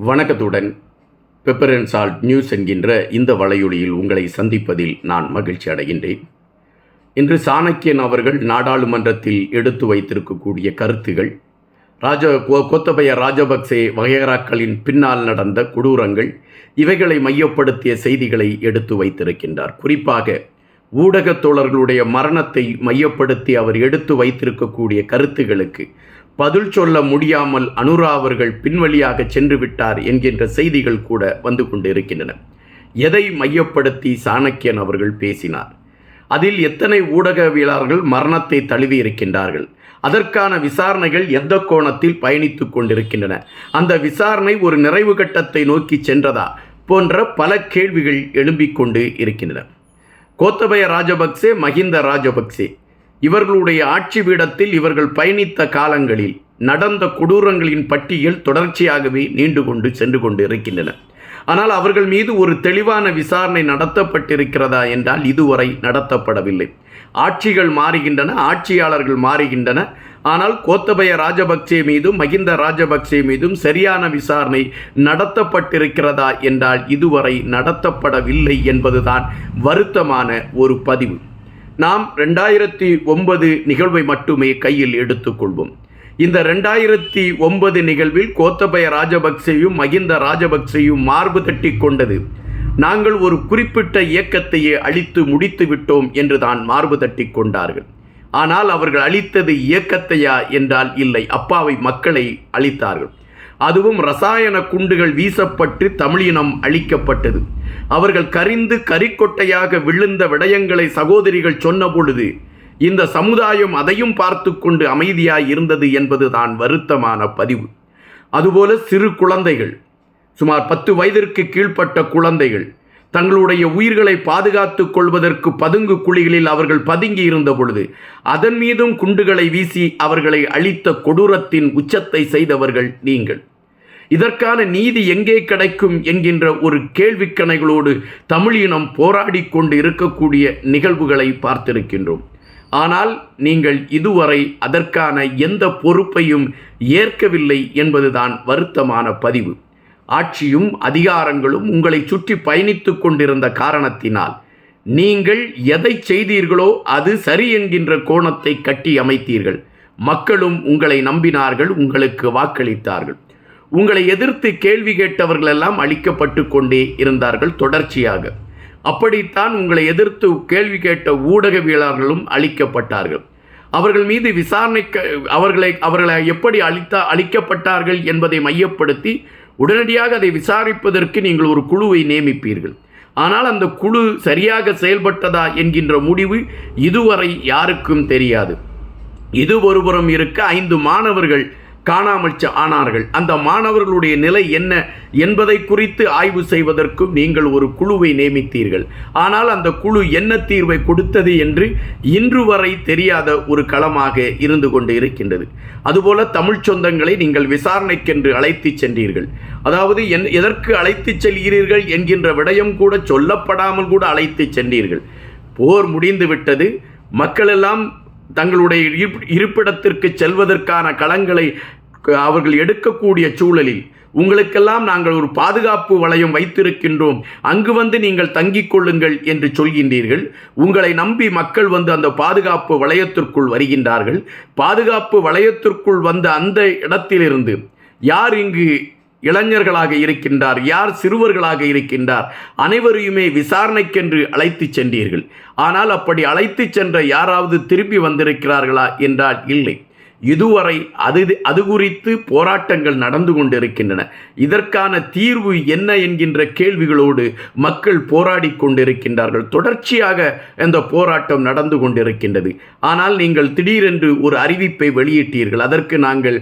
வணக்கத்துடன் pepper and salt news என்கின்ற இந்த வலையொலியில் உங்களை சந்திப்பதில் நான் மகிழ்ச்சி அடைகின்றேன். இன்று சாணக்கியன் அவர்கள் நாடாளுமன்றத்தில் எடுத்து வைத்திருக்கக்கூடிய கருத்துகள் ராஜ கோ- கோத்தபய ராஜபக்சே வகையராக்களின் பின்னால் நடந்த கொடூரங்கள் இவைகளை மையப்படுத்திய செய்திகளை எடுத்து வைத்திருக்கின்றார். குறிப்பாக ஊடகத் தோழர்களுடைய மரணத்தை மையப்படுத்தி அவர் எடுத்து வைத்திருக்கக்கூடிய கருத்துகளுக்கு பதில் சொல்ல முடியாமல் அனுரா அவர்கள் பின்வழியாக சென்று விட்டார் என்கின்ற செய்திகள் கூட வந்து கொண்டிருக்கின்றன. எதை மையப்படுத்தி சாணக்கியன் அவர்கள் பேசினார்? அதில் எத்தனை ஊடகவியலாளர்கள் மரணத்தை தழுவி இருக்கின்றார்கள்? அதற்கான விசாரணைகள் எந்த கோணத்தில் பயணித்துக் கொண்டிருக்கின்றன? அந்த விசாரணை ஒரு நிறைவு கட்டத்தை நோக்கி சென்றதா? போன்ற பல கேள்விகள் எழும்பிக் கொண்டு இருக்கின்றன. கோத்தபய ராஜபக்சே மஹிந்த ராஜபக்சே இவர்களுடைய ஆட்சி பீடத்தில் இவர்கள் பயணித்த காலங்களில் நடந்த கொடூரங்களின் பட்டியல் தொடர்ச்சியாகவே நீண்டு கொண்டு சென்று கொண்டு இருக்கின்றன ஆனால் அவர்கள் மீது ஒரு தெளிவான விசாரணை நடத்தப்பட்டிருக்கிறதா என்றால் இதுவரை நடத்தப்படவில்லை. ஆட்சிகள் மாறுகின்றன ஆட்சியாளர்கள் மாறுகின்றன. ஆனால் கோத்தபய ராஜபக்சே மீதும் மகிந்த ராஜபக்சே மீதும் சரியான விசாரணை நடத்தப்பட்டிருக்கிறதா என்றால் இதுவரை நடத்தப்படவில்லை என்பதுதான் வருத்தமான ஒரு பதிவு. நாம் ரெண்டாயிரத்தி ஒன்பது நிகழ்வை மட்டுமே கையில் எடுத்துக்கொள்வோம். இந்த ரெண்டாயிரத்தி ஒன்பது நிகழ்வில் கோத்தபய ராஜபக்சேயும் மகிந்த ராஜபக்சேயும் மார்பு தட்டி கொண்டது. நாங்கள் ஒரு குறிப்பிட்ட இயக்கத்தையே அழித்து முடித்து விட்டோம் என்று தான் மார்பு தட்டி கொண்டார்கள். ஆனால் அவர்கள் அழித்தது இயக்கத்தையா என்றால் இல்லை அப்பாவை மக்களை அழித்தார்கள். அதுவும் ரசாயன குண்டுகள் வீசப்பட்டு தமிழினம் அழிக்கப்பட்டது. அவர்கள் கரிந்து கரிக்கொட்டையாக விழுந்த விடயங்களை சகோதரிகள் சொன்னபொழுது இந்த சமுதாயம் அதையும் பார்த்து கொண்டு அமைதியாய் இருந்தது என்பதுதான் வருத்தமான பதிவு. அதுபோல சிறு குழந்தைகள் சுமார் பத்து வயதிற்கு கீழ்ப்பட்ட குழந்தைகள் தங்களுடைய உயிர்களை பாதுகாத்துக் கொள்வதற்கு பதுங்கு குழிகளில் அவர்கள் பதுங்கி இருந்த பொழுது அதன் மீதும் குண்டுகளை வீசி அவர்களை அழித்த கொடூரத்தின் உச்சத்தை செய்தவர்கள் நீங்கள். இதற்கான நீதி எங்கே கிடைக்கும் என்கின்ற ஒரு கேள்விக்கணைகளோடு தமிழினம் போராடி கொண்டு இருக்கக்கூடிய நிகழ்வுகளை பார்த்திருக்கின்றோம். ஆனால் நீங்கள் இதுவரை அதற்கான எந்த பொறுப்பையும் ஏற்கவில்லை என்பதுதான் வருத்தமான பதிவு. ஆட்சியும் அதிகாரங்களும் உங்களை சுற்றி பயணித்துக் கொண்டிருந்த காரணத்தினால் நீங்கள் எதை செய்தீர்களோ அது சரி என்கின்ற கோணத்தை கட்டி அமைத்தீர்கள். மக்களும் உங்களை நம்பினார்கள் உங்களுக்கு வாக்களித்தார்கள். உங்களை எதிர்த்து கேள்வி கேட்டவர்கள் எல்லாம் அழிக்கப்பட்டு கொண்டே இருந்தார்கள் தொடர்ச்சியாக. அப்படித்தான் உங்களை எதிர்த்து கேள்வி கேட்ட ஊடகவியலாளர்களும் அழிக்கப்பட்டார்கள். அவர்கள் மீது விசாரணை அவர்களை அவர்களை எப்படி அழித்தா அழிக்கப்பட்டார்கள் என்பதை மையப்படுத்தி உடனடியாக அதை விசாரிப்பதற்கு நீங்கள் ஒரு குழுவை நியமிப்பீர்கள். ஆனால் அந்த குழு சரியாக செயல்பட்டதா என்கின்ற முடிவு இதுவரை யாருக்கும் தெரியாது. இது ஒருபுறம் இருக்க ஐந்து மாணவர்கள் காணாமல் ஆனார்கள். அந்த மாணவர்களுடைய நிலை என்ன என்பதை குறித்து ஆய்வு செய்வதற்கும் நீங்கள் ஒரு குழுவை நியமித்தீர்கள். ஆனால் அந்த குழு என்ன தீர்வை கொடுத்தது என்று இன்று வரை தெரியாத ஒரு களமாக இருந்து கொண்டு இருக்கின்றது. அதுபோல தமிழ் சொந்தங்களை நீங்கள் விசாரணைக்கென்று அழைத்துச் சென்றீர்கள். அதாவது என் எதற்கு அழைத்துச் செல்கிறீர்கள் என்கின்ற விடயம் கூட சொல்லப்படாமல் கூட அழைத்துச் சென்றீர்கள். போர் முடிந்து விட்டது. மக்களெல்லாம் தங்களுடைய இருப்- இருப்பிடத்திற்கு செல்வதற்கான களங்களை அவர்கள் எடுக்கக்கூடிய சூழலில் உங்களுக்கெல்லாம் நாங்கள் ஒரு பாதுகாப்பு வளையம் வைத்திருக்கின்றோம். அங்கு வந்து நீங்கள் தங்கிக் கொள்ளுங்கள் என்று சொல்கின்றீர்கள். உங்களை நம்பி மக்கள் வந்து அந்த பாதுகாப்பு வளையத்திற்குள் வருகின்றார்கள். பாதுகாப்பு வளையத்திற்குள் வந்த அந்த இடத்திலிருந்து யார் இங்கு இளைஞர்களாக இருக்கின்றார் யார் சிறுவர்களாக இருக்கின்றார் அனைவரையுமே விசாரணைக்கென்று அழைத்துச் சென்றீர்கள். ஆனால் அப்படி அழைத்துச் சென்ற யாராவது திரும்பி வந்திருக்கிறார்களா என்றால் இல்லை. இதுவரை அது அது குறித்து போராட்டங்கள் நடந்து கொண்டிருக்கின்றன. இதற்கான தீர்வு என்ன என்கின்ற கேள்விகளோடு மக்கள் போராடி கொண்டிருக்கின்றார்கள். தொடர்ச்சியாக இந்த போராட்டம் நடந்து கொண்டிருக்கின்றது. ஆனால் நீங்கள் திடீரென்று ஒரு அறிவிப்பை வெளியிட்டீர்கள். அதற்கு நாங்கள்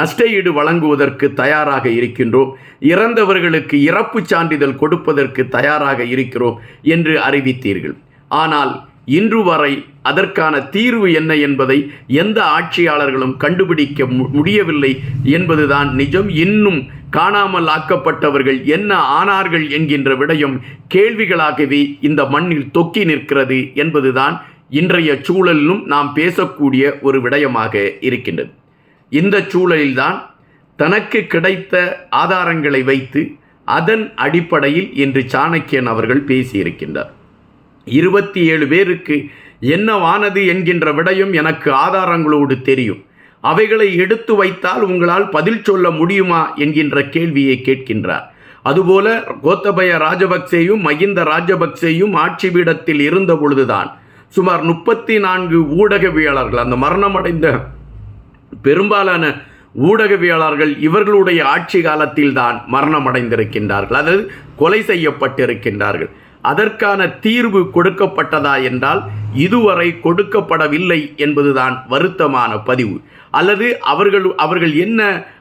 நஷ்டஈடு வழங்குவதற்கு தயாராக இருக்கின்றோம். இறந்தவர்களுக்கு இறப்பு சான்றிதழ் கொடுப்பதற்கு தயாராக இருக்கிறோம் என்று அறிவித்தீர்கள். ஆனால் இன்று வரை அதற்கான தீர்வு என்ன என்பதை எந்த ஆட்சியாளர்களும் கண்டுபிடிக்க மு- முடியவில்லை என்பதுதான் நிஜம். இன்னும் காணாமல் ஆக்கப்பட்டவர்கள் என்ன ஆனார்கள் என்கின்ற விடயம் கேள்விகளாகவே இந்த மண்ணில் தொக்கி நிற்கிறது என்பதுதான் இன்றைய சூழலிலும் நாம் பேசக்கூடிய ஒரு விடயமாக இருக்கின்றது. இந்த சூழலில்தான் தனக்கு கிடைத்த ஆதாரங்களை வைத்து அதன் அடிப்படையில் இன்று சாணக்கியன் அவர்கள் பேசியிருக்கின்றார். இருபத்தி ஏழு பேருக்கு என்னவானது என்கின்ற விடயம் எனக்கு ஆதாரங்களோடு தெரியும். அவைகளை எடுத்து வைத்தால் உங்களால் பதில் சொல்ல முடியுமா என்கின்ற கேள்வியை கேட்கின்றார். அதுபோல கோத்தபய ராஜபக்சேயும் மகிந்த ராஜபக்சேயும் ஆட்சி பீடத்தில் இருந்த பொழுதுதான் சுமார் முப்பத்தி நான்கு ஊடகவியலாளர்கள் அந்த மரணமடைந்த பெரும்பாலான ஊடகவியலாளர்கள் இவர்களுடைய ஆட்சி காலத்தில் தான் மரணமடைந்திருக்கின்றார்கள். அதாவது கொலை செய்யப்பட்டிருக்கின்றார்கள். அதற்கான தீர்வு கொடுக்கப்பட்டதா என்றால் இதுவரை கொடுக்கப்படவில்லை என்பதுதான் வருத்தமான பதிவு. அல்லது அவர்கள் அவர்கள் என்ன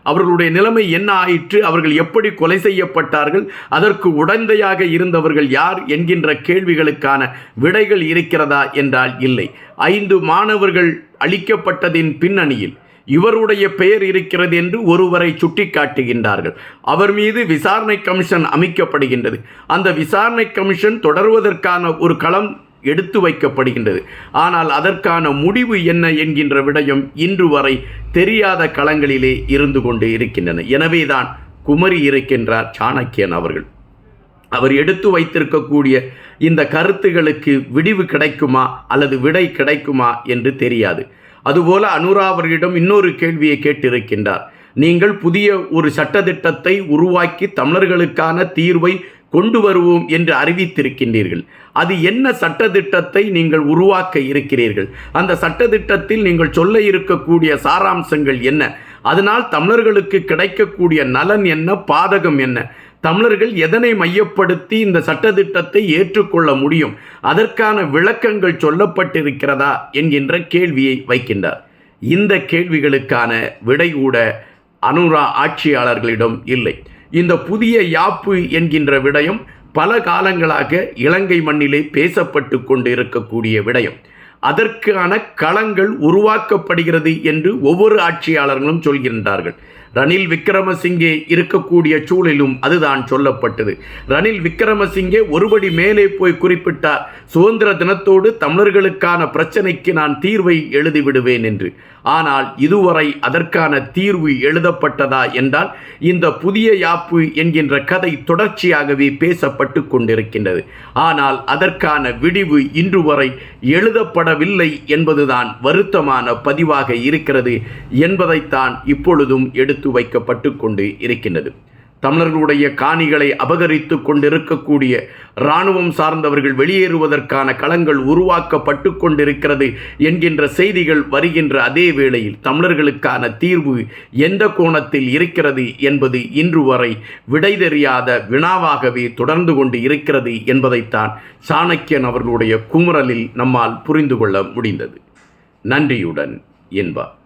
அவர்களுடைய நிலைமை என்ன ஆயிற்று அவர்கள் எப்படி கொலை செய்யப்பட்டார்கள் அதற்கு உடந்தையாக இருந்தவர்கள் யார் என்கின்ற கேள்விகளுக்கான விடைகள் இருக்கிறதா என்றால் இல்லை. ஐந்து மாணவர்கள் அளிக்கப்பட்டதின் பின்னணியில் இவருடைய பெயர் இருக்கிறது என்று ஒருவரை சுட்டிக்காட்டுகின்றார்கள். அவர் மீது விசாரணை கமிஷன் அமைக்கப்படுகின்றது. அந்த விசாரணை கமிஷன் தொடர்வதற்கான ஒரு களம் எடுத்து வைக்கப்படுகின்றது. ஆனால் அதற்கான முடிவு என்ன என்கின்ற விடயம் இன்று வரை தெரியாத களங்களிலே இருந்து கொண்டு இருக்கின்றன. எனவேதான் குமரி இருக்கின்றார் சாணக்கியன் அவர்கள். அவர் எடுத்து வைத்திருக்கக்கூடிய இந்த கருத்துகளுக்கு விடிவு கிடைக்குமா அல்லது விடை கிடைக்குமா என்று தெரியாது. அதுபோல அனுரா அவர்களிடம் இன்னொரு கேள்வியை கேட்டிருக்கின்றார். நீங்கள் புதிய ஒரு சட்டத்திட்டத்தை உருவாக்கி தமிழர்களுக்கான தீர்வை கொண்டு வருவோம் என்று அறிவித்திருக்கின்றீர்கள். அது என்ன சட்டத்திட்டத்தை நீங்கள் உருவாக்க இருக்கிறீர்கள்? அந்த சட்டத்திட்டத்தில் நீங்கள் சொல்ல இருக்கக்கூடிய சாராம்சங்கள் என்ன? அதனால் தமிழர்களுக்கு கிடைக்கக்கூடிய நலன் என்ன பாதகம் என்ன? தமிழர்கள் எதனை மையப்படுத்தி இந்த சட்டத்திட்டத்தை ஏற்றுக்கொள்ள முடியும்? அதற்கான விளக்கங்கள் சொல்லப்பட்டிருக்கிறதா என்கின்ற கேள்வியை வைக்கின்றார். இந்த கேள்விகளுக்கான விடை கூட அனுரா ஆட்சியாளர்களிடம் இல்லை. இந்த புதிய யாப்பு என்கின்ற விடயம் பல காலங்களாக இலங்கை மண்ணிலே பேசப்பட்டு கொண்டு இருக்கக்கூடிய விடயம். அதற்கான களங்கள் உருவாக்கப்படுகிறது என்று ஒவ்வொரு ஆட்சியாளர்களும் சொல்கின்றார்கள். ரணில் விக்ரமசிங்கே இருக்கக்கூடிய சூழலும் அதுதான் சொல்லப்பட்டது. ரணில் விக்ரமசிங்கே ஒருபடி மேலே போய் குறிப்பிட்டார் சுதந்திர தினத்தோடு தமிழர்களுக்கான பிரச்சனைக்கு நான் தீர்வை எழுதிவிடுவேன் என்று. ஆனால் இதுவரை அதற்கான தீர்வு எழுதப்பட்டதா என்றால் இந்த புதிய யாப்பு என்கின்ற கதை தொடர்ச்சியாகவே பேசப்பட்டு கொண்டிருக்கின்றது. ஆனால் அதற்கான விடிவு இன்று வரை எழுதப்படவில்லை என்பதுதான் வருத்தமான பதிவாக இருக்கிறது என்பதைத்தான் இப்பொழுதும் எடுத்து வைக்கப்பட்டு கொண்டு இருக்கின்றது. தமிழர்களுடைய காணிகளை அபகரித்து கொண்டிருக்கக்கூடிய இராணுவம் சார்ந்தவர்கள் வெளியேறுவதற்கான களங்கள் உருவாக்கப்பட்டு கொண்டிருக்கிறது என்கின்ற செய்திகள் வருகின்ற அதே வேளையில் தமிழர்களுக்கான தீர்வு எந்த கோணத்தில் இருக்கிறது என்பது இன்று வரை விடை தெரியாத வினாவாகவே தொடர்ந்து கொண்டு இருக்கிறது என்பதைத்தான் சாணக்கியன் அவர்களுடைய குமுறலில் நம்மால் புரிந்து கொள்ள முடிந்தது. நன்றியுடன் என்பார்.